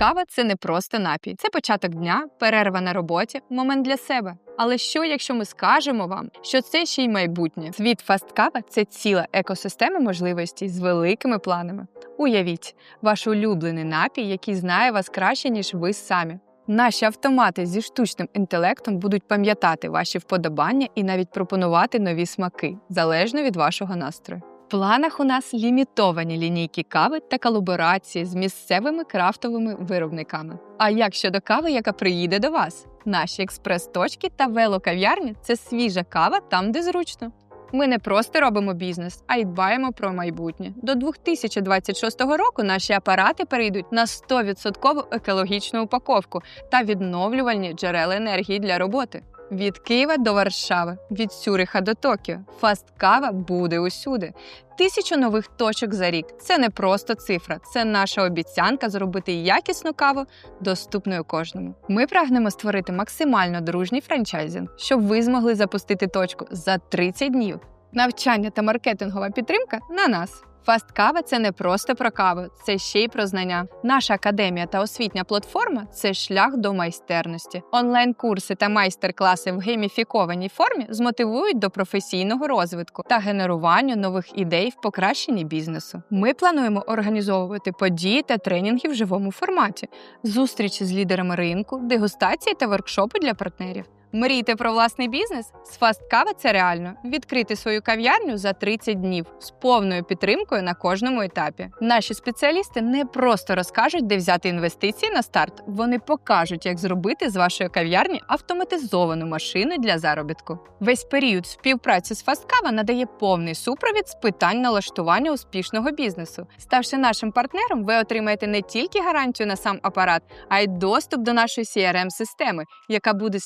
Фасткава це не просто напій, це початок дня, перерва на роботі, момент для себе. Але що, якщо ми скажемо вам, що це ще й майбутнє? Світ фасткава це ціла екосистема можливостей з великими планами. Уявіть, ваш улюблений напій, який знає вас краще, ніж ви самі. Наші автомати зі штучним інтелектом будуть пам'ятати ваші вподобання і навіть пропонувати нові смаки залежно від вашого настрою. Планах у нас лімітовані лінійки кави та колаборації з місцевими крафтовими виробниками. А як щодо кави, яка приїде до вас? Наші експрес-точки та велокав'ярні це свіжа кава там, де зручно. Ми не просто робимо бізнес, а й дбаємо про майбутнє. До 2026 року наші апарати перейдуть на 100% екологічну упаковку та відновлювальні джерела енергії для роботи. Від Києва до Варшави, від Сюриха до Токіо. Фаст-кава буде усюди. Тисячу нових точок за рік. Це не просто цифра, це наша обіцянка зробити якісну каву доступною кожному. Ми прагнемо створити максимально дружній франчайзинг, щоб ви змогли запустити точку за 30 днів. Навчання та маркетингова підтримка на нас. Фаст кава це не просто про каву, це ще й про знання. Наша академія та освітня платформа це шлях до майстерності. Онлайн-курси та майстер-класи в гейміфікованій формі змотивують до професійного розвитку та генерування нових ідей в покращенні бізнесу. Ми плануємо організовувати події та тренінги в живому форматі, зустрічі з лідерами ринку, дегустації та воркшопи для партнерів. Мрійте про власний бізнес? З Фаст Кава це реально. Відкрити свою кав'ярню за 30 днів з повною підтримкою на кожному етапі. Наші спеціалісти не просто розкажуть, де взяти інвестиції на старт. Вони покажуть, як зробити з вашої кав'ярні автоматизовану машину для заробітку. Весь період співпраці з Фасткава надає повний супровід з питань налаштування успішного бізнесу. Ставши нашим партнером, ви отримаєте не тільки гарантію на сам апарат, а й доступ до нашої crm системи яка буде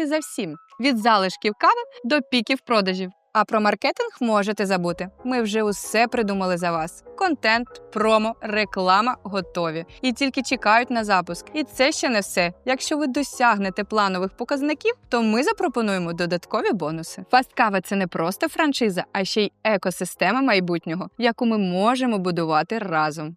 слідкувати за всім від залишків кави до піків продажів. А про маркетинг можете забути. Ми вже усе придумали за вас: контент, промо, реклама готові і тільки чекають на запуск. І це ще не все. Якщо ви досягнете планових показників, то ми запропонуємо додаткові бонуси. Фасткава це не просто франшиза, а ще й екосистема майбутнього, яку ми можемо будувати разом.